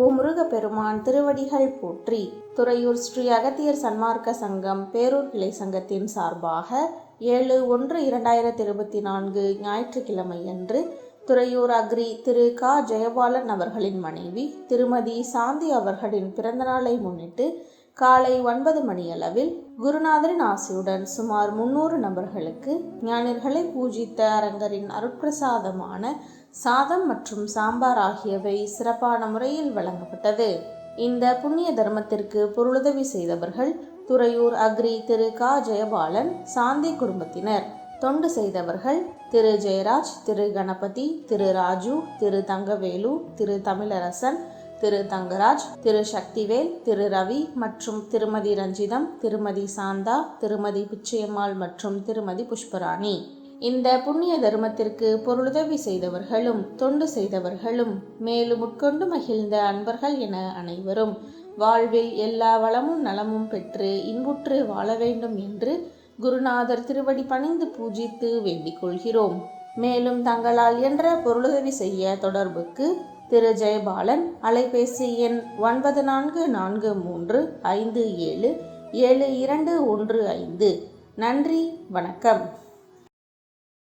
ஓ முருகப்பெருமான் திருவடிகள் போற்றி. துறையூர் ஸ்ரீ அகத்தியர் சன்மார்க்க சங்கம் பேரூர் கிளை சங்கத்தின் சார்பாக ஏழு ஒன்று இரண்டாயிரத்தி இருபத்தி நான்கு ஞாயிற்றுக்கிழமை அன்று துறையூர் அக்ரி திரு க. ஜெயபாலன் அவர்களின் மனைவி திருமதி சாந்தி அவர்களின் பிறந்தநாளை முன்னிட்டு காலை ஒன்பது மணியளவில் குருநாதரின் ஆசையுடன் சுமார் முன்னூறு நபர்களுக்கு ஞானிகளை பூஜித்த அரங்கரின் அருட்பிரசாதமான சாதம் மற்றும் சாம்பார் ஆகியவை சிறப்பான முறையில் வழங்கப்பட்டது. இந்த புண்ணிய தர்மத்திற்கு பொருளுதவி செய்தவர்கள் துறையூர் அக்ரி திரு க. ஜெயபாலன் சாந்தி குடும்பத்தினர். தொண்டு செய்தவர்கள் திரு. ஜெயராஜ் திரு. கணபதி திரு. ராஜு திரு. தங்கவேலு திரு. தமிழரசன் திரு தங்கராஜ் திரு சக்திவேல் திரு ரவி மற்றும் திருமதி ரஞ்சிதம் திருமதி சாந்தா திருமதி பிச்சையம்மாள் மற்றும் திருமதி புஷ்பராணி. இந்த புண்ணிய தர்மத்திற்கு பொருளுதவி செய்தவர்களும் தொண்டு செய்தவர்களும் மேலும் உட்கொண்டு மகிழ்ந்த அன்பர்கள் என அனைவரும் வாழ்வில் எல்லா வளமும் நலமும் பெற்று இன்புற்று வாழ வேண்டும் என்று குருநாதர் திருவடி பணிந்து பூஜித்து வேண்டிக் கொள்கிறோம். மேலும் தங்களால் என்ற பொருளுதவி செய்ய தொடர்புக்கு திரு ஜெயபாலன் அலைபேசி எண் ஒன்பது நான்கு நான்கு மூன்று ஐந்து ஏழு ஏழு இரண்டு ஒன்று ஐந்து. நன்றி வணக்கம்.